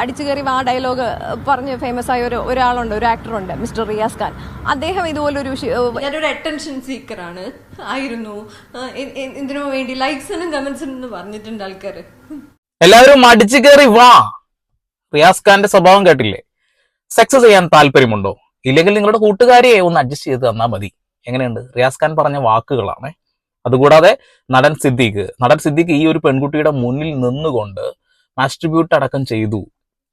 അടിച്ചു കയറി ആ ഡയലോഗ് പറഞ്ഞ് ഫേമസ് ആയ ഒരു ഒരാളുണ്ട് ഒരു ആക്ടറുണ്ട് മിസ്റ്റർ റിയാസ് ഖാൻ. അദ്ദേഹം ഇതുപോലൊരു വിഷയം ഞാനൊരു അറ്റൻഷൻ ആണ്. ആയിരുന്നു. ഇതിനു വേണ്ടി ലൈക്സിനും കമന്റ്സിനും പറഞ്ഞിട്ടുണ്ട് ആൾക്കാർ എല്ലാവരും അടിച്ചു കയറി വാ. റിയാസ് ഖാന്റെ സ്വഭാവം കേട്ടില്ലേ? സെക്സ് ചെയ്യാൻ താല്പര്യമുണ്ടോ? ഇല്ലെങ്കിൽ നിങ്ങളുടെ കൂട്ടുകാരിയെ ഒന്ന് അഡ്ജസ്റ്റ് ചെയ്ത് തന്നാൽ മതി. എങ്ങനെയുണ്ട്? റിയാസ് ഖാൻ പറഞ്ഞ വാക്കുകളാണ്. അതുകൂടാതെ നടൻ സിദ്ദീഖ്. നടൻ സിദ്ദീഖ് ഈ ഒരു പെൺകുട്ടിയുടെ മുന്നിൽ നിന്നുകൊണ്ട് മാസ്ട്രിബ്യൂട്ട് അടക്കം ചെയ്തു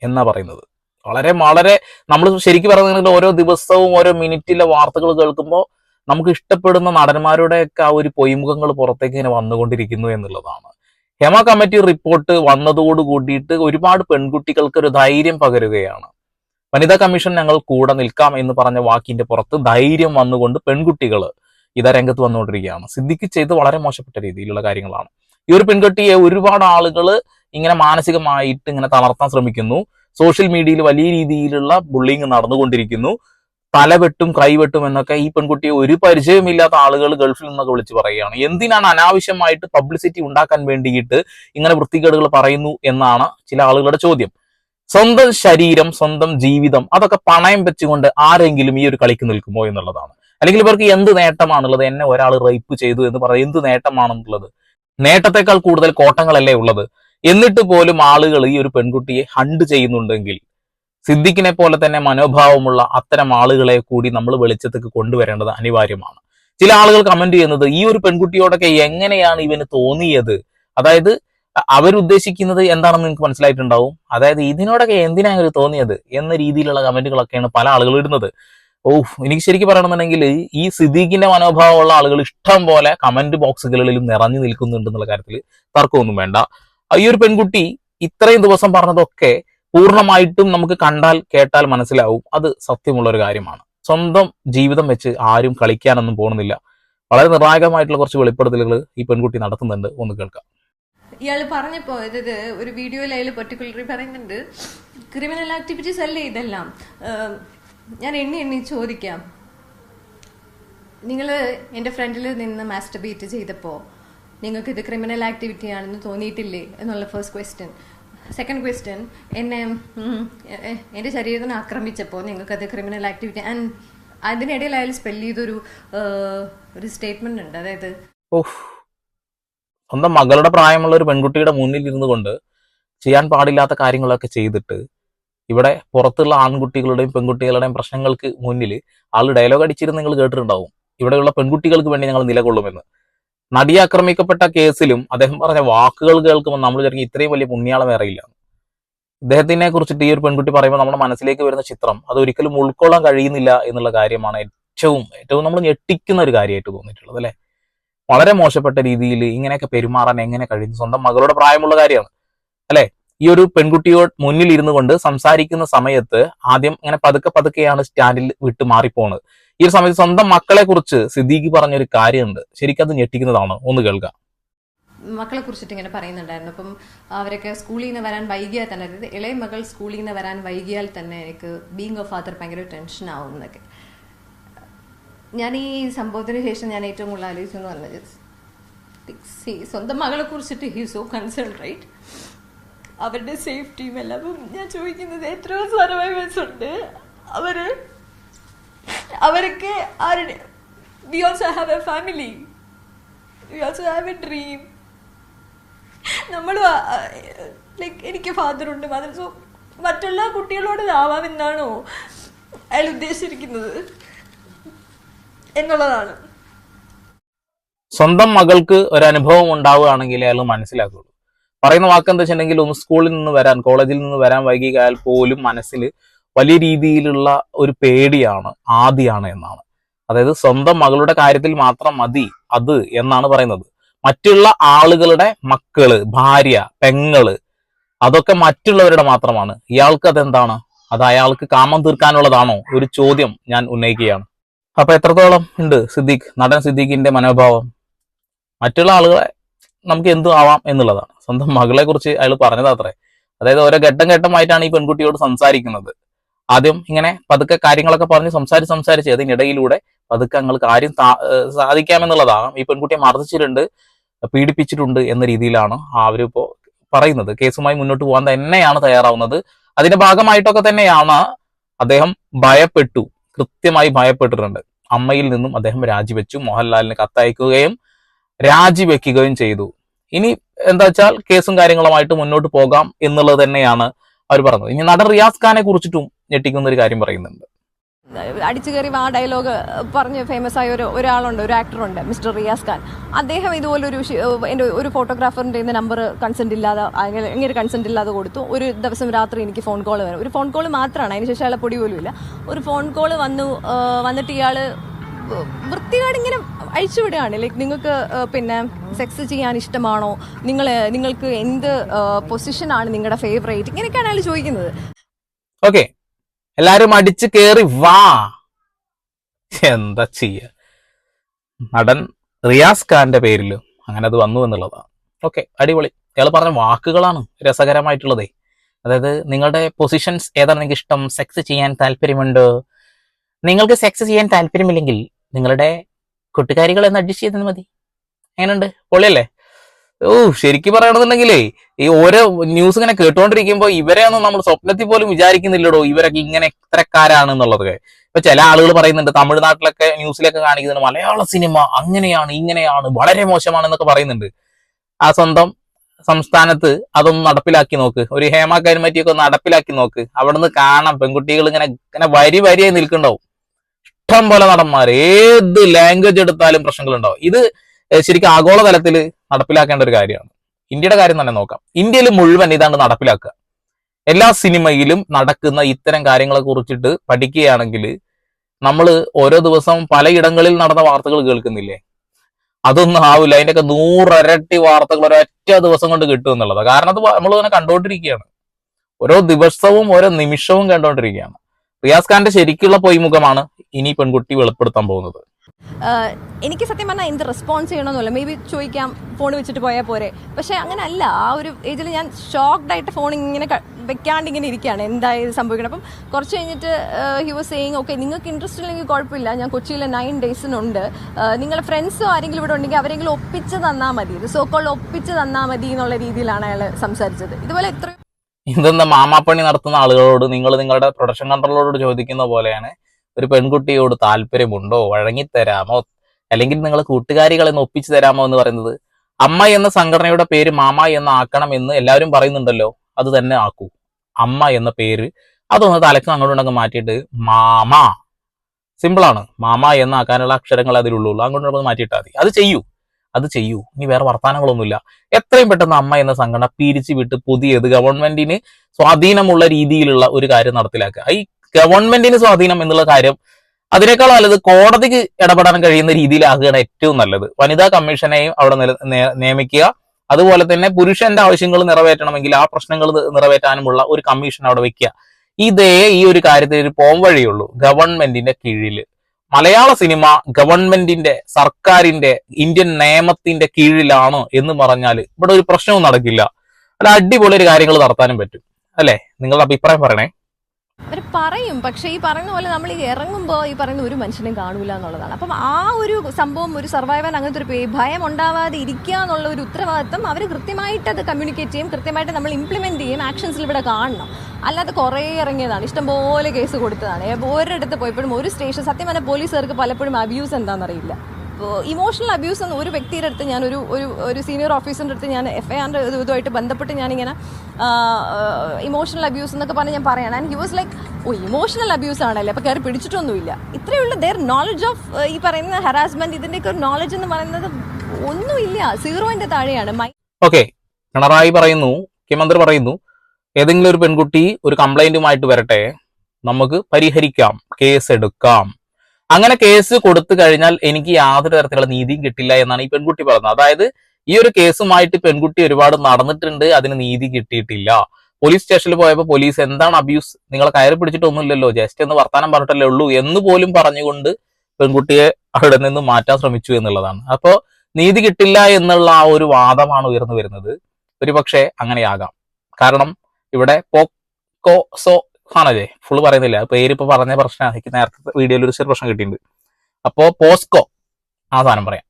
എന്നാ പറയുന്നത്. വളരെ വളരെ നമ്മൾ ശരിക്കും പറയുന്നത് ഓരോ ദിവസവും ഓരോ മിനിറ്റിലെ വാർത്തകൾ കേൾക്കുമ്പോൾ നമുക്ക് ഇഷ്ടപ്പെടുന്ന നടന്മാരുടെയൊക്കെ ആ ഒരു പൊയ്മുഖങ്ങൾ പുറത്തേക്ക് ഇങ്ങനെ വന്നുകൊണ്ടിരിക്കുന്നു എന്നുള്ളതാണ്. ഹെമ കമ്മിറ്റി റിപ്പോർട്ട് വന്നതോട് കൂടിയിട്ട് ഒരുപാട് പെൺകുട്ടികൾക്ക് ഒരു ധൈര്യം പകരുകയാണ്. വനിതാ കമ്മീഷൻ ഞങ്ങൾ കൂടെ നിൽക്കാം എന്ന് പറഞ്ഞ വാക്കിന്റെ പുറത്ത് ധൈര്യം വന്നുകൊണ്ട് പെൺകുട്ടികൾ ഇതാ രംഗത്ത് വന്നുകൊണ്ടിരിക്കുകയാണ്. സിദ്ദിഖ് ചെയ്ത് വളരെ മോശപ്പെട്ട രീതിയിലുള്ള കാര്യങ്ങളാണ്. ഈ ഒരു പെൺകുട്ടിയെ ഒരുപാട് ആളുകൾ ഇങ്ങനെ മാനസികമായിട്ട് ഇങ്ങനെ തളർത്താൻ ശ്രമിക്കുന്നു. സോഷ്യൽ മീഡിയയിൽ വലിയ രീതിയിലുള്ള ബുള്ളിങ് നടന്നുകൊണ്ടിരിക്കുന്നു. തലവെട്ടും കൈവെട്ടും എന്നൊക്കെ ഈ പെൺകുട്ടിയെ ഒരു പരിചയമില്ലാത്ത ആളുകൾ ഗൾഫിൽ നിന്നൊക്കെ വിളിച്ച് പറയുകയാണ്. എന്തിനാണ് അനാവശ്യമായിട്ട് പബ്ലിസിറ്റി ഉണ്ടാക്കാൻ വേണ്ടിയിട്ട് ഇങ്ങനെ വൃത്തികേടുകൾ പറയുന്നു എന്നാണ് ചില ആളുകളുടെ ചോദ്യം. സ്വന്തം ശരീരം സ്വന്തം ജീവിതം അതൊക്കെ പണയം വെച്ചുകൊണ്ട് ആരെങ്കിലും ഈ ഒരു കളിക്ക് നിൽക്കുമോ എന്നുള്ളതാണ്. അല്ലെങ്കിൽ ഇവർക്ക് എന്ത് നേട്ടമാണുള്ളത്? എന്നെ ഒരാൾ റേപ്പ് ചെയ്തു എന്ന് പറയുന്നത് എന്ത് നേട്ടമാണെന്നുള്ളത്? നേട്ടത്തെക്കാൾ കൂടുതൽ കോട്ടങ്ങളല്ലേ ഉള്ളത്? എന്നിട്ട് പോലും ആളുകൾ ഈ ഒരു പെൺകുട്ടിയെ ഹണ്ട് ചെയ്യുന്നുണ്ടെങ്കിൽ സിദ്ദിഖിനെ പോലെ തന്നെ മനോഭാവമുള്ള അത്തരം ആളുകളെ കൂടി നമ്മൾ വെളിച്ചത്തേക്ക് കൊണ്ടുവരേണ്ടത് അനിവാര്യമാണ്. ചില ആളുകൾ കമന്റ് ചെയ്യുന്നത് ഈ ഒരു പെൺകുട്ടിയോടൊക്കെ എങ്ങനെയാണ് ഇവന് തോന്നിയത്? അതായത് അവരുദ്ദേശിക്കുന്നത് എന്താണെന്ന് നിങ്ങൾക്ക് മനസ്സിലായിട്ടുണ്ടാവും? അതായത് ഇതിനോടൊക്കെ എന്തിനാണ് ഇങ്ങനെ തോന്നിയത് എന്ന രീതിയിലുള്ള കമന്റുകളൊക്കെയാണ് പല ആളുകൾ ഇടുന്നത്. ഓ എനിക്ക് ശരിക്കും പറയണമെന്നുണ്ടെങ്കിൽ ഈ സിദ്ദീഖിന്റെ മനോഭാവമുള്ള ആളുകൾ ഇഷ്ടം പോലെ കമന്റ് ബോക്സുകളിലും നിറഞ്ഞു നിൽക്കുന്നുണ്ട് എന്നുള്ള കാര്യത്തിൽ തർക്കമൊന്നും വേണ്ട. ഈ ഒരു പെൺകുട്ടി ഇത്രയും ദിവസം പറഞ്ഞതൊക്കെ പൂർണമായിട്ടും നമുക്ക് കണ്ടാൽ കേട്ടാൽ മനസ്സിലാവും. അത് സത്യമുള്ള ഒരു കാര്യമാണ്. സ്വന്തം ജീവിതം വെച്ച് ആരും കളിക്കാനൊന്നും പോകുന്നില്ല. വളരെ നിർണായകമായിട്ടുള്ള കുറച്ച് വെളിപ്പെടുത്തലുകൾ ഈ പെൺകുട്ടി നടത്തുന്നുണ്ട്. ഒന്ന് കേൾക്കാം. ഇയാൾ പറഞ്ഞപ്പോ ഇത് ഒരു വീഡിയോയിൽ അയാൾ പറയുന്നുണ്ട് ക്രിമിനൽ ആക്ടിവിറ്റീസ് അല്ലേ ഇതെല്ലാം? ഞാൻ എണ്ണി എണ്ണി ചോദിക്കാം. നിങ്ങൾ എന്റെ ഫ്രണ്ടിൽ നിന്ന് മാസ്റ്റർബേറ്റ് ചെയ്തപ്പോൾ നിങ്ങൾക്ക് ഇത് ക്രിമിനൽ ആക്ടിവിറ്റി ആണെന്ന് തോന്നിയിട്ടില്ലേ എന്നുള്ള ഫസ്റ്റ് ക്വസ്റ്റ്യൻ സെക്കൻഡ് ക്വസ്റ്റ്യൻ എന്നെ എന്റെ ശരീരത്തിന് ആക്രമിച്ചപ്പോൾ നിങ്ങൾക്കത് ക്രിമിനൽ ആക്ടിവിറ്റി ആൻഡ് അതിനിടയിൽ അയാൾ സ്പെൽ ചെയ്തൊരു ഒരു സ്റ്റേറ്റ്മെന്റ് ഉണ്ട്. അതായത് സ്വന്തം മകളുടെ പ്രായമുള്ള ഒരു പെൺകുട്ടിയുടെ മുന്നിൽ ഇരുന്നു കൊണ്ട് ചെയ്യാൻ പാടില്ലാത്ത കാര്യങ്ങളൊക്കെ ചെയ്തിട്ട് ഇവിടെ പുറത്തുള്ള ആൺകുട്ടികളുടെയും പെൺകുട്ടികളുടെയും പ്രശ്നങ്ങൾക്ക് മുന്നിൽ ആൾ ഡയലോഗ് അടിച്ചിരുന്ന് നിങ്ങൾ കേട്ടിട്ടുണ്ടാവും. ഇവിടെയുള്ള പെൺകുട്ടികൾക്ക് വേണ്ടി ഞങ്ങൾ നിലകൊള്ളുമെന്ന്. നടി ആക്രമിക്കപ്പെട്ട കേസിലും അദ്ദേഹം പറഞ്ഞ വാക്കുകൾ കേൾക്കുമ്പോൾ നമ്മൾ വിചാരിക്കും ഇത്രയും വലിയ പുണ്യാളം വേറെ ഇല്ല. ഇദ്ദേഹത്തിനെ കുറിച്ചിട്ട് ഈ ഒരു പെൺകുട്ടി പറയുമ്പോൾ നമ്മുടെ മനസ്സിലേക്ക് വരുന്ന ചിത്രം അത് ഒരിക്കലും ഉൾക്കൊള്ളാൻ കഴിയുന്നില്ല എന്നുള്ള കാര്യമാണ് ഏറ്റവും ഏറ്റവും നമ്മൾ ഞെട്ടിക്കുന്ന ഒരു കാര്യമായിട്ട് തോന്നിയിട്ടുള്ളത് അല്ലേ? വളരെ മോശപ്പെട്ട രീതിയിൽ ഇങ്ങനെയൊക്കെ പെരുമാറാൻ എങ്ങനെ കഴിയുന്നു? സ്വന്തം മകളുടെ പ്രായമുള്ള കാര്യമാണ് അല്ലെ? ഈ ഒരു പെൺകുട്ടിയോട് മുന്നിൽ ഇരുന്നു കൊണ്ട് സംസാരിക്കുന്ന സമയത്ത് ആദ്യം ഇങ്ങനെ പതുക്കെ പതുക്കെയാണ് സ്റ്റാൻഡിൽ വിട്ട് മാറിപ്പോണത്. ഈ ഒരു സമയത്ത് സ്വന്തം മക്കളെ കുറിച്ച് സിദ്ദീഖ് പറഞ്ഞൊരു കാര്യമുണ്ട്. ശരിക്കും അത് ഞെട്ടിക്കുന്നതാണ്. ഒന്ന് കേൾക്കാം. മക്കളെ കുറിച്ചിട്ട് ഇങ്ങനെ പറയുന്നുണ്ടായിരുന്നു. അപ്പം അവരൊക്കെ സ്കൂളിൽ നിന്ന് വരാൻ വൈകിയാൽ തന്നെ അതായത് ഇളയ മകൾ സ്കൂളിൽ നിന്ന് വരാൻ വൈകിയാൽ തന്നെ എനിക്ക് ബീങ് എ ഫാദർ ഭയങ്കര ടെൻഷൻ ആവും എന്നൊക്കെ. ഞാൻ ഈ സംഭവത്തിന് ശേഷം ഞാൻ ഏറ്റവും കൂടുതൽ ആലോചിച്ചെന്ന് പറഞ്ഞത് see, സ്വന്തം മകളെ കുറിച്ചിട്ട് ഹി സോ കൺസേൺ റൈറ്റ് അവരുടെ സേഫ്റ്റിയും എല്ലാം. അപ്പം ഞാൻ ചോദിക്കുന്നത് എത്രയോ സർവൈവേഴ്സ് ഉണ്ട്. അവർ അവരൊക്കെ ആരുടെ we also have a family we also have a dream നമ്മൾ ലൈക്ക് എനിക്ക് ഫാദർ ഉണ്ട് മദർ സോ മറ്റുള്ള കുട്ടികളോട് ആവാമെന്നാണോ അയാൾ ഉദ്ദേശിച്ചിരിക്കുന്നത്? എന്നുള്ളതാണ്. സ്വന്തം മകൾക്ക് ഒരു അനുഭവം ഉണ്ടാവുകയാണെങ്കിൽ അയാൾ മനസ്സിലാക്കുള്ളൂ. പറയുന്ന വാക്ക് എന്താ വെച്ചിട്ടുണ്ടെങ്കിൽ ഒന്ന് സ്കൂളിൽ നിന്ന് വരാൻ കോളേജിൽ നിന്ന് വരാൻ വൈകിയാൽ പോലും മനസ്സിൽ വലിയ രീതിയിലുള്ള ഒരു പേടിയാണ് ആദിയാണ് എന്നാണ്. അതായത് സ്വന്തം മകളുടെ കാര്യത്തിൽ മാത്രം മതി അത് എന്നാണ് പറയുന്നത്. മറ്റുള്ള ആളുകളുടെ മക്കൾ ഭാര്യ പെങ്ങൾ അതൊക്കെ മറ്റുള്ളവരുടെ മാത്രമാണ്. ഇയാൾക്ക് അതെന്താണ്? അത് അയാൾക്ക് കാമം തീർക്കാനുള്ളതാണോ? ഒരു ചോദ്യം ഞാൻ ഉന്നയിക്കുകയാണ്. അപ്പൊ എത്രത്തോളം ഉണ്ട് സിദ്ദീഖ് നടൻ സിദ്ദീഖിന്റെ മനോഭാവം? മറ്റുള്ള ആളുകളെ നമുക്ക് എന്തും ആവാം എന്നുള്ളതാണ്. സ്വന്തം മകളെ കുറിച്ച് അയാൾ പറഞ്ഞത് അത്രേ. അതായത് ഓരോ ഘട്ടം ഘട്ടമായിട്ടാണ് ഈ പെൺകുട്ടിയോട് സംസാരിക്കുന്നത്. ആദ്യം ഇങ്ങനെ പതുക്കെ കാര്യങ്ങളൊക്കെ പറഞ്ഞ് സംസാരിച്ച് സംസാരിച്ച് അതിനിടയിലൂടെ പതുക്കെ ഞങ്ങൾ കാര്യം സാധിക്കാമെന്നുള്ളതാകാം ഈ പെൺകുട്ടിയെ മർദ്ദിച്ചിട്ടുണ്ട് പീഡിപ്പിച്ചിട്ടുണ്ട് എന്ന രീതിയിലാണ് അവരിപ്പോ പറയുന്നത്. കേസുമായി മുന്നോട്ട് പോകാൻ തന്നെയാണ് തയ്യാറാവുന്നത്. അതിന്റെ ഭാഗമായിട്ടൊക്കെ തന്നെയാണ് അദ്ദേഹം ഭയപ്പെട്ടു. കൃത്യമായി ഭയപ്പെട്ടിട്ടുണ്ട്. അമ്മയിൽ നിന്നും അദ്ദേഹം രാജിവെച്ചു. മോഹൻലാലിന് കത്തയക്കുകയും രാജിവെക്കുകയും ചെയ്തു. ഇനി എന്താ വെച്ചാൽ കേസും കാര്യങ്ങളുമായിട്ട് മുന്നോട്ട് പോകാം എന്നുള്ളത് തന്നെയാണ് അവർ പറഞ്ഞത്. ഇനി നടൻ റിയാസ് ഖാനെ കുറിച്ചിട്ടും ഞെട്ടിക്കുന്ന ഒരു കാര്യം പറയുന്നുണ്ട്. അടിച്ചു കയറി ആ ഡയലോഗ് പറഞ്ഞ് ഫേമസ് ആയ ഒരു ഒരാളുണ്ട് ഒരു ആക്ടറുണ്ട് മിസ്റ്റർ റിയാസ് ഖാൻ. അദ്ദേഹം ഇതുപോലെ ഒരു എന്റെ ഒരു ഫോട്ടോഗ്രാഫറിന്റെ നമ്പർ കൺസെന്റ് ഇല്ലാതെ എങ്ങനെ ഇങ്ങനെ കൺസെന്റ് ഇല്ലാതെ കൊടുത്തു. ഒരു ദിവസം രാത്രി എനിക്ക് ഫോൺ കോൾ വരും. ഒരു ഫോൺ കോൾ മാത്രമാണ് അതിനുശേഷം അയാളെ പൊടി പോലും ഇല്ല ഒരു ഫോൺ കോൾ വന്നു വന്നിട്ട് ഇയാൾ വൃത്തികാട് ഇങ്ങനെ അഴിച്ചുവിടുകയാണ്. ലൈക്ക് നിങ്ങൾക്ക് പിന്നെ സെക്സ് ചെയ്യാൻ ഇഷ്ടമാണോ? നിങ്ങൾ നിങ്ങൾക്ക് എന്ത് പൊസിഷനാണ് നിങ്ങളുടെ ഫേവറേറ്റ് ഇങ്ങനെയൊക്കെയാണ് അയാൾ ചോദിക്കുന്നത്. ഓക്കെ എല്ലാരും അടിച്ചു കേറി വാ. എന്താ ചെയ്യ? നടൻ റിയാസ് ഖാന്റെ പേരിലും അങ്ങനെ അത് വന്നു എന്നുള്ളതാണ്. ഓക്കെ അടിപൊളി. ഇയാൾ പറഞ്ഞ വാക്കുകളാണ് രസകരമായിട്ടുള്ളതേ. അതായത് നിങ്ങളുടെ പൊസിഷൻസ് ഏതാണ് നിങ്ങൾക്ക് ഇഷ്ടം? സെക്സ് ചെയ്യാൻ താല്പര്യമുണ്ട്. നിങ്ങൾക്ക് സെക്സ് ചെയ്യാൻ താല്പര്യമില്ലെങ്കിൽ നിങ്ങളുടെ കൂട്ടുകാരികൾ എന്ന് അഡ്ജസ്റ്റ് ചെയ്താൽ മതി. എങ്ങനെയുണ്ട്? പൊളിയല്ലേ? ഓ ശരിക്കും പറയണമെന്നുണ്ടെങ്കിലേ ഈ ഓരോ ന്യൂസ് ഇങ്ങനെ കേട്ടുകൊണ്ടിരിക്കുമ്പോൾ ഇവരെ ഒന്നും നമ്മൾ സ്വപ്നത്തിൽ പോലും വിചാരിക്കുന്നില്ലടോ ഇവരൊക്കെ ഇങ്ങനെ ഇത്രക്കാരാണ് എന്നുള്ളത് ഇപ്പൊ ചില ആളുകൾ പറയുന്നുണ്ട് തമിഴ്നാട്ടിലൊക്കെ ന്യൂസിലൊക്കെ കാണിക്കുന്നുണ്ട് മലയാള സിനിമ അങ്ങനെയാണ് ഇങ്ങനെയാണ് വളരെ മോശമാണെന്നൊക്കെ പറയുന്നുണ്ട്. ആ സ്വന്തം സംസ്ഥാനത്ത് അതൊന്ന് നടപ്പിലാക്കി നോക്ക്. ഒരു ഹേമ കരിമറ്റിയൊക്കെ ഒന്ന് നടപ്പിലാക്കി നോക്ക്. അവിടെ നിന്ന് കാണാം പെൺകുട്ടികൾ ഇങ്ങനെ ഇങ്ങനെ വരി വരിയായി നിൽക്കണ്ടാവും ഇഷ്ടം പോലെ നടന്മാർ. ഏത് ലാംഗ്വേജ് എടുത്താലും പ്രശ്നങ്ങൾ ഉണ്ടാവും ഇത് ശരിക്കും ആഗോളതലത്തിൽ നടപ്പിലാക്കേണ്ട ഒരു കാര്യമാണ്. ഇന്ത്യയുടെ കാര്യം തന്നെ നോക്കാം. ഇന്ത്യയിൽ മുഴുവൻ ഇതാണ് നടപ്പിലാക്കുക. എല്ലാ സിനിമയിലും നടക്കുന്ന ഇത്തരം കാര്യങ്ങളെ കുറിച്ചിട്ട് പഠിക്കുകയാണെങ്കിൽ നമ്മൾ ഓരോ ദിവസവും പലയിടങ്ങളിൽ നടന്ന വാർത്തകൾ കേൾക്കുന്നില്ലേ? അതൊന്നും ആവില്ല. അതിന്റെയൊക്കെ നൂറരട്ടി വാർത്തകൾ ഒരൊറ്റ ദിവസം കൊണ്ട് കിട്ടും എന്നുള്ളത്. കാരണം അത് നമ്മൾ തന്നെ കണ്ടുകൊണ്ടിരിക്കുകയാണ്. ഓരോ ദിവസവും ഓരോ നിമിഷവും കണ്ടുകൊണ്ടിരിക്കുകയാണ്. റിയാസ് ഖാന്റെ ശരിക്കുള്ള പൊയ്മുഖമാണ് ഇനി പെൺകുട്ടി വെളിപ്പെടുത്താൻ പോകുന്നത്? എനിക്ക് സത്യം പറഞ്ഞാൽ എന്ത് റെസ്പോൺസ് ചെയ്യണമെന്നല്ല മേ ബി ചോദിക്കാം ഫോൺ വെച്ചിട്ട് പോയാൽ പോരെ. പക്ഷേ അങ്ങനെ അല്ല ആ ഒരു ഏജിൽ ഞാൻ ഷോക്ക്ഡ് ആയിട്ട് ഫോൺ ഇങ്ങനെ വെക്കാണ്ടിങ്ങനെ വെക്കാണ്ട് ഇങ്ങനെ ഇരിക്കുകയാണ് എന്തായത് സംഭവിക്കണം? അപ്പം കുറച്ച് കഴിഞ്ഞിട്ട് ഹി വാസ് സെയിങ് ഓക്കെ നിങ്ങൾക്ക് ഇൻട്രസ്റ്റ് ഇല്ലെങ്കിൽ കുഴപ്പമില്ല. ഞാൻ കൊച്ചിയിൽ നയൻ ഡേയ്സിനുണ്ട് നിങ്ങളുടെ ഫ്രണ്ട്സോ ആരെങ്കിലും ഇവിടെ ഉണ്ടെങ്കിൽ അവരെങ്കിലും ഒപ്പിച്ച് തന്നാൽ മതി. ഇത് സോക്കോൾ ഒപ്പിച്ച് തന്നാൽ മതി എന്നുള്ള രീതിയിലാണ് അയാൾ സംസാരിച്ചത്. ഇതുപോലെ എത്ര ഇതെന്താ മാമാപ്പണി നടത്തുന്ന ആളുകളോട് നിങ്ങൾ നിങ്ങളുടെ പ്രൊഡക്ഷൻ കൺട്രോളോട് ചോദിക്കുന്ന പോലെയാണ്. ഒരു പെൺകുട്ടിയോട് താല്പര്യമുണ്ടോ? വഴങ്ങിത്തരാമോ? അല്ലെങ്കിൽ നിങ്ങൾ കൂട്ടുകാരികളെ ഒപ്പിച്ചു തരാമോ എന്ന് പറയുന്നത്? അമ്മ എന്ന സംഘടനയുടെ പേര് മാമ എന്ന് ആക്കണം എന്ന് എല്ലാവരും പറയുന്നുണ്ടല്ലോ. അത് തന്നെ ആക്കൂ. അമ്മ എന്ന പേര്. അതൊന്ന് തലക്ക് അങ്ങോട്ടും അങ്ങ് മാറ്റിയിട്ട് മാമ. സിമ്പിളാണ് മാമ എന്ന് ആക്കാനുള്ള അക്ഷരങ്ങൾ അതിലുള്ളൂ അങ്ങോട്ടും മാറ്റിയിട്ടാൽ മതി. അത് ചെയ്യൂ. അത് ചെയ്യൂ. ഇനി വേറെ വർത്തമാനങ്ങളൊന്നുമില്ല എത്രയും പെട്ടെന്ന് അമ്മ എന്ന സംഘടന പിരിച്ചു വിട്ട് പുതിയത് ഗവൺമെന്റിന് സ്വാധീനമുള്ള രീതിയിലുള്ള ഒരു കാര്യം നടപ്പിലാക്കുക. ഈ ഗവൺമെന്റിന് സ്വാധീനം എന്നുള്ള കാര്യം അതിനേക്കാൾ നല്ലത് കോടതിക്ക് ഇടപെടാൻ കഴിയുന്ന രീതിയിലാകുകയാണ് ഏറ്റവും നല്ലത്. വനിതാ കമ്മീഷനെയും അവിടെ നിയമിക്കുക. അതുപോലെ തന്നെ പുരുഷന്റെ ആവശ്യങ്ങൾ നിറവേറ്റണമെങ്കിൽ ആ പ്രശ്നങ്ങൾ നിറവേറ്റാനുമുള്ള ഒരു കമ്മീഷൻ അവിടെ വെക്കുക. ഇതേ ഈ ഒരു കാര്യത്തിൽ ഒരു പോം വഴിയുള്ളൂ. ഗവൺമെന്റിന്റെ കീഴിൽ. മലയാള സിനിമ ഗവൺമെന്റിന്റെ സർക്കാരിന്റെ ഇന്ത്യൻ നിയമത്തിന്റെ കീഴിലാണോ എന്ന് പറഞ്ഞാൽ ഇവിടെ ഒരു പ്രശ്നവും നടക്കില്ല. അല്ല അടിപൊളി ഒരു കാര്യങ്ങൾ നടത്താനും പറ്റും. അല്ലെ? നിങ്ങളുടെ അഭിപ്രായം പറയണേ. അവർ പറയും. പക്ഷേ ഈ പറയുന്ന പോലെ നമ്മൾ ഈ ഇറങ്ങുമ്പോൾ ഈ പറയുന്ന ഒരു മനുഷ്യനും കാണൂല എന്നുള്ളതാണ്. അപ്പം ആ ഒരു സംഭവം ഒരു സർവൈവൽ അങ്ങനത്തെ ഒരു ഭയം ഉണ്ടാവാതെ ഇരിക്കുക എന്നുള്ള ഒരു ഉത്തരവാദിത്തം അവർ കൃത്യമായിട്ട് അത് കമ്മ്യൂണിക്കേറ്റ് ചെയ്യും. കൃത്യമായിട്ട് നമ്മൾ ഇംപ്ലിമെന്റ് ചെയ്യും. ആക്ഷൻസിൽ ഇവിടെ കാണണം. അല്ലാതെ കുറേ ഇറങ്ങിയതാണ്. ഇഷ്ടംപോലെ കേസ് കൊടുത്തതാണ്. ഒരിടത്ത് പോയപ്പോഴും ഒരു സ്റ്റേഷൻ സത്യം പറഞ്ഞാൽ പോലീസുകാർക്ക് പലപ്പോഴും അബ്യൂസ് എന്താണെന്നറിയില്ല ഇമോഷണൽ അബ്യൂസ് എന്ന് ഒരു വ്യക്തിയുടെ അടുത്ത് ഞാൻ ഒരു ഒരു ഒരു സീനിയർ ഓഫീസറിന്റെ അടുത്ത് ഞാൻ എഫ് ഐ ആറിന്റെ ഇതുമായിട്ട് ബന്ധപ്പെട്ട് ഞാനിങ്ങനെ ഇമോഷണൽ അബ്യൂസ് എന്നൊക്കെ പറഞ്ഞ് ഞാൻ പറയണം. And he was like oh emotional abuse ആണല്ലേ? അപ്പോൾ കയറി പിടിച്ചിട്ടൊന്നുമില്ല. ഇത്രയുള്ള ദർ നോളജ് ഓഫ് ഈ പറയുന്ന ഹറാസ്മെന്റ് ഇതിന്റെയൊക്കെ ഒരു നോളജ് എന്ന് പറയുന്നത് ഒന്നുമില്ല. സീറോയിന്റെ താഴെയാണ്. ഓക്കെ പിണറായി പറയുന്നു മുഖ്യമന്ത്രി പറയുന്നു ഏതെങ്കിലും ഒരു പെൺകുട്ടി ഒരു കംപ്ലൈന്റുമായിട്ട് വരട്ടെ നമുക്ക് പരിഹരിക്കാം കേസ് എടുക്കാം. അങ്ങനെ കേസ് കൊടുത്തു കഴിഞ്ഞാൽ എനിക്ക് യാതൊരു തരത്തിലുള്ള നീതിയും കിട്ടില്ല എന്നാണ് ഈ പെൺകുട്ടി പറയുന്നത്. അതായത് ഈ ഒരു കേസുമായിട്ട് പെൺകുട്ടി ഒരുപാട് നടന്നിട്ടുണ്ട് അതിന് നീതി കിട്ടിയിട്ടില്ല. പോലീസ് സ്റ്റേഷനിൽ പോയപ്പോൾ പോലീസ് എന്താണ് അബ്യൂസ് നിങ്ങളെ കയറി പിടിച്ചിട്ടൊന്നുമില്ലല്ലോ ജസ്റ്റ് എന്ന് വർത്താനം പറഞ്ഞിട്ടല്ലേ ഉള്ളൂ എന്ന് പോലും പറഞ്ഞുകൊണ്ട് പെൺകുട്ടിയെ അവിടെ നിന്ന് മാറ്റാൻ ശ്രമിച്ചു എന്നുള്ളതാണ്. അപ്പോൾ നീതി കിട്ടില്ല എന്നുള്ള ആ ഒരു വാദമാണ് ഉയർന്നു വരുന്നത്. ഒരുപക്ഷെ അങ്ങനെയാകാം. കാരണം ഇവിടെ പോക്കോ സോ ആണല്ലേ ഫുള്ള് പറയുന്നില്ല. പേര് പറഞ്ഞ പ്രശ്നമാണ് എനിക്ക് നേരത്തെ വീഡിയോയിൽ ഒരു ചെറിയ പ്രശ്നം കിട്ടിയിട്ടുണ്ട്. അപ്പോ പോസ്കോ ആ സാധനം പറയാം.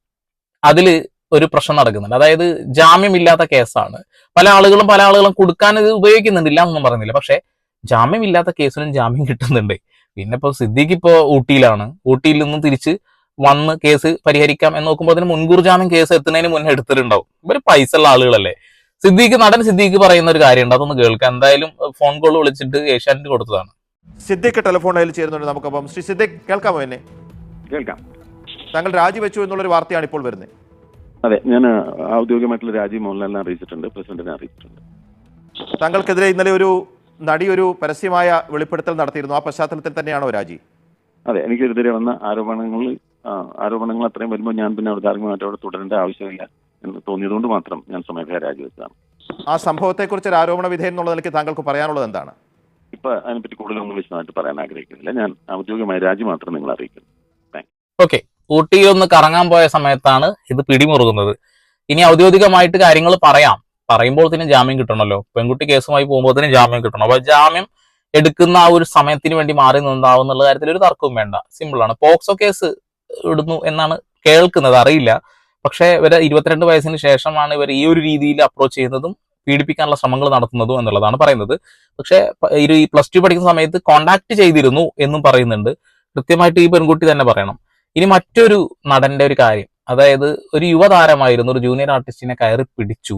അതിൽ ഒരു പ്രശ്നം നടക്കുന്നുണ്ട്. അതായത് ജാമ്യമില്ലാത്ത കേസാണ്. പല ആളുകളും പല ആളുകളും കൊടുക്കാൻ ഇത് ഉപയോഗിക്കുന്നുണ്ടില്ല എന്നൊന്നും പറയുന്നില്ല. പക്ഷെ ജാമ്യമില്ലാത്ത കേസിനും ജാമ്യം കിട്ടുന്നുണ്ട്. പിന്നെ ഇപ്പൊ സിദ്ദിഖ് ഇപ്പോ ഊട്ടിയിലാണ്. ഊട്ടിയിൽ നിന്നും തിരിച്ച് വന്ന് കേസ് പരിഹരിക്കാം എന്ന് നോക്കുമ്പോൾ അതിന് മുൻകൂർ ജാമ്യം കേസ് എത്തുന്നതിന് മുന്നേ എടുത്തിട്ടുണ്ടാവും. ഇവർ പൈസ ഉള്ള ആളുകളല്ലേ? സിദ്ദീഖ് നടൻ സിദ്ദീഖ് പറയുന്ന ഒരു കാര്യമുണ്ട്. അതൊന്ന് കേൾക്കാം. എന്തായാലും ഫോൺ കോൾ വിളിച്ചിട്ട് ഏഷ്യാനെറ്റ് കൊടുത്തതാണ്. സിദ്ദീഖ് ടെലിഫോൺ ലൈനിൽ ചേരുന്നുണ്ട് നമുക്കപ്പം. ശ്രീ സിദ്ദീഖ് കേൾക്കാമോ എന്നെ? കേൾക്കാം. താങ്കൾ രാജിവെച്ചു എന്നുള്ളൊരു വാർത്തയാണ് ഇപ്പോൾ വരുന്നത് അതെ ഞാൻ ഔദ്യോഗികമായിട്ടുള്ള രാജീവ് മോഹൻലാലിനെ അറിയിച്ചിട്ടുണ്ട്. പ്രസിഡന്റിനെ അറിയിച്ചിട്ടുണ്ട്. താങ്കൾക്കെതിരെ ഇന്നലെ ഒരു നടി ഒരു പരസ്യമായ വെളിപ്പെടുത്തൽ നടത്തിയിരുന്നു. ആ പശ്ചാത്തലത്തിൽ തന്നെയാണോ രാജി? അതെ എനിക്കെതിരെ വന്ന ആരോപണങ്ങൾ ആരോപണങ്ങൾ അത്രയും വരുമ്പോൾ ഞാൻ പിന്നെ ഔദ്യോഗികമായിട്ട് അവിടെ തുടരേണ്ട ആവശ്യമില്ല. എന്ന് തോന്നിയതുകൊണ്ട് മാത്രം ഞാൻ സ്വമേധയാ രാജിവെച്ചതാണ് ആ സംഭവത്തെക്കുറിച്ച് ഒരു ആരോപണ വിധേയം എന്നുള്ള നിലയ്ക്ക് താങ്കൾക്ക് പറയാനുള്ളത് എന്താണ്? ഇപ്പൊ അതിനെപ്പറ്റി കൂടുതലൊന്നും വിശദമായിട്ട് പറയാൻ ആഗ്രഹിക്കുന്നില്ല. ഞാൻ ഔദ്യോഗികമായ രാജി മാത്രം നിങ്ങൾ അറിയിക്കുന്നു. ഓക്കെ ഊട്ടിയിൽ ഒന്ന് കറങ്ങാൻ പോയ സമയത്താണ് ഇത് പിടിമുറുകുന്നത്. ഇനി ഔദ്യോഗികമായിട്ട് കാര്യങ്ങൾ പറയാം. പറയുമ്പോൾ തന്നെ ജാമ്യം കിട്ടണമല്ലോ. പെൺകുട്ടി കേസുമായി പോകുമ്പോൾ തന്നെ ജാമ്യം കിട്ടണം. അപ്പൊ ജാമ്യം എടുക്കുന്ന ആ ഒരു സമയത്തിന് വേണ്ടി മാറി നിന്നാവും എന്നുള്ള കാര്യത്തിൽ ഒരു തർക്കവും വേണ്ട. സിമ്പിൾ ആണ്. പോക്സോ കേസ് ഇടുന്നു എന്നാണ് കേൾക്കുന്നത്. അറിയില്ല. പക്ഷേ ഇവരെ ഇരുപത്തിരണ്ട് വയസ്സിന് ശേഷമാണ് ഇവർ ഈ ഒരു രീതിയിൽ അപ്രോച്ച് ചെയ്യുന്നതും പീഡിപ്പിക്കാനുള്ള ശ്രമങ്ങൾ നടത്തുന്നതും എന്നുള്ളതാണ് പറയുന്നത്. പക്ഷേ ഒരു ഈ പ്ലസ് ടു പഠിക്കുന്ന സമയത്ത് കോണ്ടാക്ട് ചെയ്തിരുന്നു എന്നും പറയുന്നുണ്ട്. കൃത്യമായിട്ട് ഈ പെൺകുട്ടി തന്നെ പറയണം. ഇനി മറ്റൊരു നടന്റെ ഒരു കാര്യം. അതായത് ഒരു യുവതാരമായിരുന്നു ഒരു ജൂനിയർ ആർട്ടിസ്റ്റിനെ കയറി പിടിച്ചു.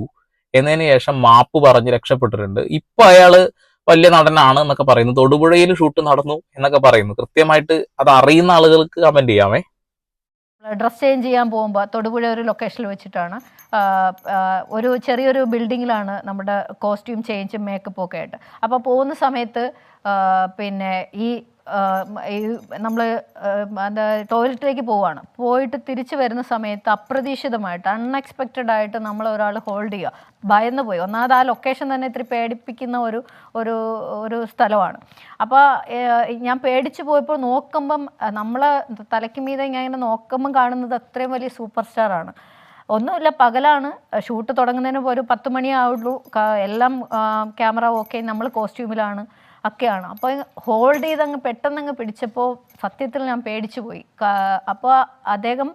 എന്നതിന് ശേഷം മാപ്പ് പറഞ്ഞ് രക്ഷപ്പെട്ടിട്ടുണ്ട്. ഇപ്പൊ അയാൾ വലിയ നടനാണ് എന്നൊക്കെ പറയുന്നു. തൊടുപുഴയിൽ ഷൂട്ട് നടന്നു എന്നൊക്കെ പറയുന്നു. കൃത്യമായിട്ട് അത് അറിയുന്ന ആളുകൾക്ക് കമന്റ് ചെയ്യാമേ. ഡ്രസ് ചേഞ്ച് ചെയ്യാൻ പോകുമ്പോൾ തൊടുപുഴ ഒരു ലൊക്കേഷനിൽ വെച്ചിട്ടാണ്. ഒരു ചെറിയൊരു ബിൽഡിങ്ങിലാണ് നമ്മുടെ കോസ്റ്റ്യൂം ചേഞ്ചും മേക്കപ്പും ഒക്കെ ആയിട്ട്. അപ്പോൾ പോകുന്ന സമയത്ത് പിന്നെ ഈ നമ്മൾ എന്താ ടോയ്ലറ്റിലേക്ക് പോവാണ്. പോയിട്ട് തിരിച്ചു വരുന്ന സമയത്ത് അപ്രതീക്ഷിതമായിട്ട് അൺഎക്സ്പെക്റ്റഡ് ആയിട്ട് നമ്മൾ ഒരാൾ ഹോൾഡ് ചെയ്യുക. ഭയന്ന് പോയി. ഒന്നാമത് ആ ലൊക്കേഷൻ തന്നെ ഇത്തിരി പേടിപ്പിക്കുന്ന ഒരു ഒരു ഒരു സ്ഥലമാണ്. അപ്പോൾ ഞാൻ പേടിച്ചു പോയപ്പോൾ നോക്കുമ്പം നമ്മളെ തലയ്ക്ക് മീതെ ഞാൻ ഇങ്ങനെ നോക്കുമ്പം കാണുന്നത് അത്രയും വലിയ സൂപ്പർ സ്റ്റാറാണ് ഒന്നുമില്ല പകലാണ്. ഷൂട്ട് തുടങ്ങുന്നതിന് ഒരു പത്ത് മണിയാവുള്ളൂ എല്ലാം ക്യാമറ ഓക്കെ നമ്മൾ കോസ്റ്റ്യൂമിലാണ് ഒക്കെയാണ്. അപ്പോൾ ഹോൾഡ് ചെയ്ത് അങ്ങ് പെട്ടെന്ന് അങ്ങ് പിടിച്ചപ്പോൾ സത്യത്തിൽ ഞാൻ പേടിച്ചു പോയി. അപ്പോൾ അദ്ദേഹം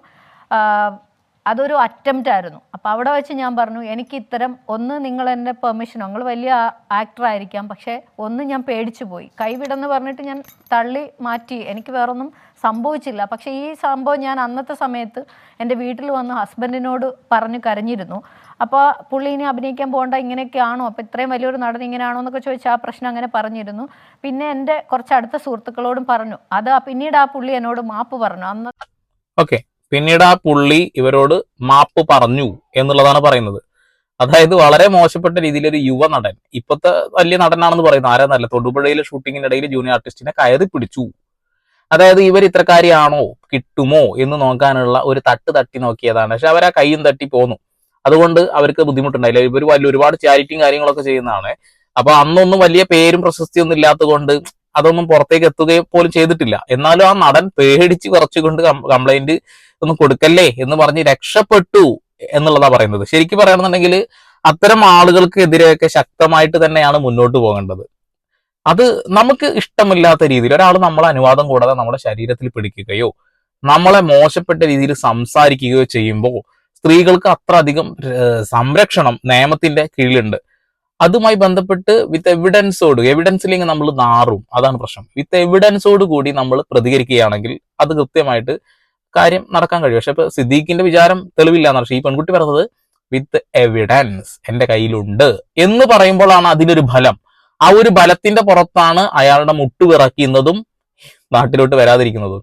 അതൊരു അറ്റംപ്റ്റ് ആയിരുന്നു. അപ്പോൾ അവിടെ വെച്ച് ഞാൻ പറഞ്ഞു എനിക്ക് ഇത്തരം ഒന്ന് നിങ്ങൾ എന്റെ പെർമിഷൻ നിങ്ങൾ വലിയ ആക്ടർ ആയിരിക്കാം. പക്ഷേ ഒന്ന് ഞാൻ പേടിച്ചു പോയി. കൈവിടെന്ന് പറഞ്ഞിട്ട് ഞാൻ തള്ളി മാറ്റി. എനിക്ക് വേറൊന്നും സംഭവിച്ചില്ല. പക്ഷേ ഈ സംഭവം ഞാൻ അന്നത്തെ സമയത്ത് എന്റെ വീട്ടിൽ വന്ന് ഹസ്ബൻഡിനോട് പറഞ്ഞു കരഞ്ഞിരുന്നു. അപ്പോൾ പുള്ളി ഇനി അഭിനയിക്കാൻ പോകണ്ട ഇങ്ങനെയൊക്കെയാണോ? അപ്പോൾ ഇത്രയും വലിയൊരു നടൻ ഇങ്ങനെയാണോ എന്നൊക്കെ ചോദിച്ചാൽ ആ പ്രശ്നം അങ്ങനെ പറഞ്ഞിരുന്നു. പിന്നെ എന്റെ കുറച്ച് അടുത്ത സുഹൃത്തുക്കളോടും പറഞ്ഞു. അത് പിന്നീട് ആ പുള്ളി എന്നോട് മാപ്പ് പറഞ്ഞു. അന്ന് ഓക്കെ. പിന്നീട് ആ പുള്ളി ഇവരോട് മാപ്പ് പറഞ്ഞു എന്നുള്ളതാണ് പറയുന്നത്. അതായത് വളരെ മോശപ്പെട്ട രീതിയിൽ ഒരു യുവ നടൻ ഇപ്പോഴത്തെ വലിയ നടനാണെന്ന് പറയുന്നത് ആരാന്നല്ല തൊടുപുഴയിലെ ഷൂട്ടിങ്ങിനിടയിൽ ജൂനിയർ ആർട്ടിസ്റ്റിനെ കയറി പിടിച്ചു. അതായത് ഇവർ ഇത്രക്കാരിയാണോ കിട്ടുമോ എന്ന് നോക്കാനുള്ള ഒരു തട്ട് തട്ടി നോക്കിയതാണ്. പക്ഷെ അവർ ആ കൈയും തട്ടി പോന്നു. അതുകൊണ്ട് അവർക്ക് ബുദ്ധിമുട്ടുണ്ടായില്ല. ഇവർ വലിയ ഒരുപാട് ചാരിറ്റിയും കാര്യങ്ങളൊക്കെ ചെയ്യുന്നതാണ്. അപ്പൊ അന്നൊന്നും വലിയ പേരും പ്രശസ്തിയൊന്നും ഇല്ലാത്തതുകൊണ്ട് അതൊന്നും പുറത്തേക്ക് എത്തുകയും പോലും ചെയ്തിട്ടില്ല. എന്നാലും ആ നടൻ പേടിച്ച് കുറച്ചുകൊണ്ട് കംപ്ലൈന്റ് ഒന്നും കൊടുക്കല്ലേ എന്ന് പറഞ്ഞ് രക്ഷപ്പെട്ടു എന്നുള്ളതാ പറയുന്നത്. ശരിക്കും പറയുകയാണെന്നുണ്ടെങ്കിൽ അത്തരം ആളുകൾക്കെതിരെയൊക്കെ ശക്തമായിട്ട് തന്നെയാണ് മുന്നോട്ട് പോകേണ്ടത്. അത് നമുക്ക് ഇഷ്ടമില്ലാത്ത രീതിയിൽ ഒരാൾ നമ്മളെ അനുവാദം കൂടാതെ നമ്മുടെ ശരീരത്തിൽ പിടിക്കുകയോ നമ്മളെ മോശപ്പെട്ട രീതിയിൽ സംസാരിക്കുകയോ ചെയ്യുമ്പോൾ സ്ത്രീകൾക്ക് അത്ര അധികം സംരക്ഷണം നിയമത്തിന്റെ കീഴിലുണ്ട്. അതുമായി ബന്ധപ്പെട്ട് വിത്ത് എവിഡൻസോട് എവിഡൻസിലേക്ക് നമ്മൾ നാറും. അതാണ് പ്രശ്നം. വിത്ത് എവിഡൻസോട് കൂടി നമ്മൾ പ്രതികരിക്കുകയാണെങ്കിൽ അത് കൃത്യമായിട്ട് കാര്യം നടക്കാൻ കഴിയും. പക്ഷെ ഇപ്പൊ സിദ്ദീഖിന്റെ വിചാരം തെളിവില്ല പക്ഷെ ഈ പെൺകുട്ടി പറഞ്ഞത് വിത്ത് എവിഡൻസ് എന്റെ കയ്യിലുണ്ട് എന്ന് പറയുമ്പോഴാണ് അതിനൊരു ഫലം. ആ ഒരു ഫലത്തിന്റെ പുറത്താണ് അയാളുടെ മുട്ടുപിറക്കുന്നതും നാട്ടിലോട്ട് വരാതിരിക്കുന്നതും.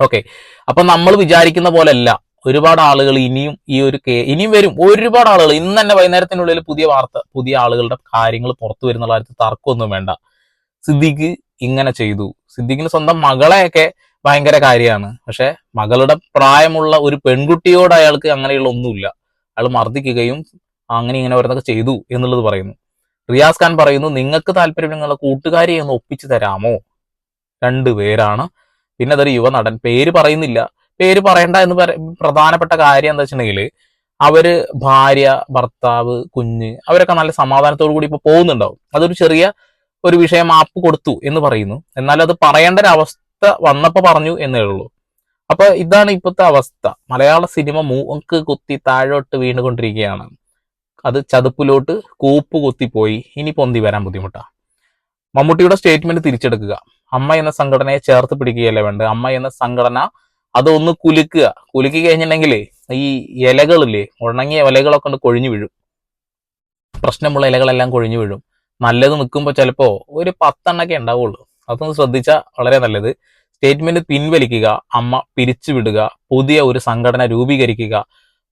ഓക്കെ. അപ്പൊ നമ്മൾ വിചാരിക്കുന്ന പോലെയല്ല. ഒരുപാട് ആളുകൾ ഇനിയും ഈ ഒരു ഇനിയും വരും. ഒരുപാട് ആളുകൾ. ഇന്ന് തന്നെ വൈകുന്നേരത്തിനുള്ളിൽ പുതിയ വാർത്ത പുതിയ ആളുകളുടെ കാര്യങ്ങൾ പുറത്തു വരുന്ന കാര്യത്തിൽ തർക്കമൊന്നും വേണ്ട. സിദ്ദിഖ് ഇങ്ങനെ ചെയ്തു. സിദ്ദിഖിന് സ്വന്തം മകളെയൊക്കെ ഭയങ്കര കാര്യമാണ്. പക്ഷെ മകളുടെ പ്രായമുള്ള ഒരു പെൺകുട്ടിയോട് അയാൾക്ക് അങ്ങനെയുള്ള ഒന്നുമില്ല. അയാൾ മർദ്ദിക്കുകയും അങ്ങനെ ഇങ്ങനെ ഓരോന്നൊക്കെ ചെയ്തു എന്നുള്ളത് പറയുന്നു. റിയാസ് ഖാൻ പറയുന്നു നിങ്ങൾക്ക് താല്പര്യം നിങ്ങളുടെ കൂട്ടുകാരിയെ ഒന്ന് ഒപ്പിച്ചു തരാമോ? രണ്ടുപേരാണ്. പിന്നെ അതൊരു യുവനടൻ. പേര് പറയുന്നില്ല. പേര് പറയണ്ട എന്ന് പറ- പ്രധാനപ്പെട്ട കാര്യം എന്താ വെച്ചിട്ടുണ്ടെങ്കിൽ അവർ ഭാര്യ ഭർത്താവ് കുഞ്ഞ് അവരൊക്കെ നല്ല സമാധാനത്തോടു കൂടി ഇപ്പൊ പോകുന്നുണ്ടാവും. അതൊരു ചെറിയ ഒരു വിഷയം ആപ്പ് കൊടുത്തു എന്ന് പറയുന്നു. എന്നാൽ അത് പറയേണ്ട ഒരു അവസ്ഥ വന്നപ്പോ പറഞ്ഞു എന്നേ ഉള്ളൂ. അപ്പൊ ഇതാണ് ഇപ്പോഴത്തെ അവസ്ഥ. മലയാള സിനിമ മൂക്ക് കുത്തി താഴോട്ട് വീണുകൊണ്ടിരിക്കുകയാണ്. അത് ചതുപ്പിലോട്ട് കൂപ്പ് കുത്തിപ്പോയി. ഇനി പൊന്തി വരാൻ ബുദ്ധിമുട്ടാ. മമ്മൂട്ടിയുടെ സ്റ്റേറ്റ്മെന്റ് തിരിച്ചെടുക്കുക. അമ്മ എന്ന സംഘടനയെ ചേർത്ത് പിടിക്കുകയല്ലേ വേണ്ടത്? അമ്മ എന്ന സംഘടന അതൊന്ന് കുലുക്കുക. കുലുക്കി കഴിഞ്ഞിട്ടുണ്ടെങ്കിൽ ഈ ഇലകളില്ലേ ഉണങ്ങിയ ഇലകളൊക്കെ കൊണ്ട് കൊഴിഞ്ഞു വീഴും. പ്രശ്നമുള്ള ഇലകളെല്ലാം കൊഴിഞ്ഞു വീഴും. നല്ലത് നിൽക്കുമ്പോൾ ചിലപ്പോൾ ഒരു പത്തെണ്ണൊക്കെ ഉണ്ടാവുള്ളൂ. അതൊന്ന് ശ്രദ്ധിച്ചാൽ വളരെ നല്ലത്. സ്റ്റേറ്റ്മെന്റ് പിൻവലിക്കുക അമ്മ പിരിച്ചുവിടുക പുതിയ ഒരു സംഘടന രൂപീകരിക്കുക.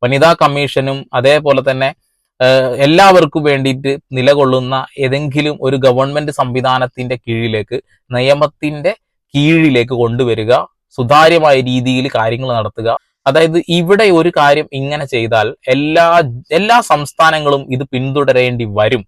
വനിതാ കമ്മീഷനും അതേപോലെ തന്നെ എല്ലാവർക്കും വേണ്ടിയിട്ട് നിലകൊള്ളുന്ന ഏതെങ്കിലും ഒരു ഗവൺമെന്റ് സംവിധാനത്തിന്റെ കീഴിലേക്ക് നിയമത്തിന്റെ കീഴിലേക്ക് കൊണ്ടുവരിക. സുതാര്യമായ രീതിയിൽ കാര്യങ്ങൾ നടത്തുക. അതായത് ഇവിടെ ഒരു കാര്യം ഇങ്ങനെ ചെയ്താൽ എല്ലാ എല്ലാ സംസ്ഥാനങ്ങളും ഇത് പിന്തുടരേണ്ടി വരും.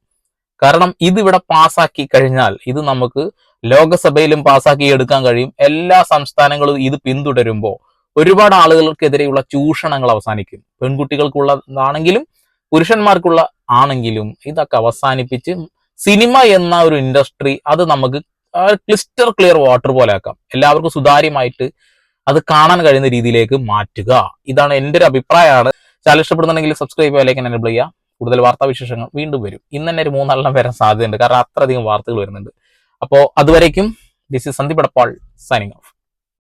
കാരണം ഇതിവിടെ പാസ്സാക്കി കഴിഞ്ഞാൽ ഇത് നമുക്ക് ലോകസഭയിലും പാസ്സാക്കി എടുക്കാൻ കഴിയും. എല്ലാ സംസ്ഥാനങ്ങളും ഇത് പിന്തുടരുമ്പോൾ ഒരുപാട് ആളുകൾക്കെതിരെയുള്ള ചൂഷണങ്ങൾ അവസാനിക്കും. പെൺകുട്ടികൾക്കുള്ളതാണെങ്കിലും പുരുഷന്മാർക്കുള്ള ആണെങ്കിലും ഇതൊക്കെ അവസാനിപ്പിച്ച് സിനിമ എന്ന ഒരു ഇൻഡസ്ട്രി അത് നമുക്ക് ക്ലിസ്റ്റർ ക്ലിയർ വാട്ടർ പോലെ ആക്കാം. എല്ലാവർക്കും സുതാര്യമായിട്ട് അത് കാണാൻ കഴിയുന്ന രീതിയിലേക്ക് മാറ്റുക. ഇതാണ് എന്റെ ഒരു അഭിപ്രായമാണ്. ചാനൽ ഇഷ്ടപ്പെടുന്നുണ്ടെങ്കിൽ സബ്സ്ക്രൈബ് ചെയ്യാൻ എനബിൾ ചെയ്യുക. കൂടുതൽ വാർത്താ വിശേഷങ്ങൾ വീണ്ടും വരും. ഇന്ന് തന്നെ ഒരു മൂന്നെണ്ണം വരാൻ സാധ്യതയുണ്ട്. കാരണം അത്രയധികം വാർത്തകൾ വരുന്നുണ്ട്. അപ്പോൾ അതുവരേക്കും this is Sandeep Edappal signing off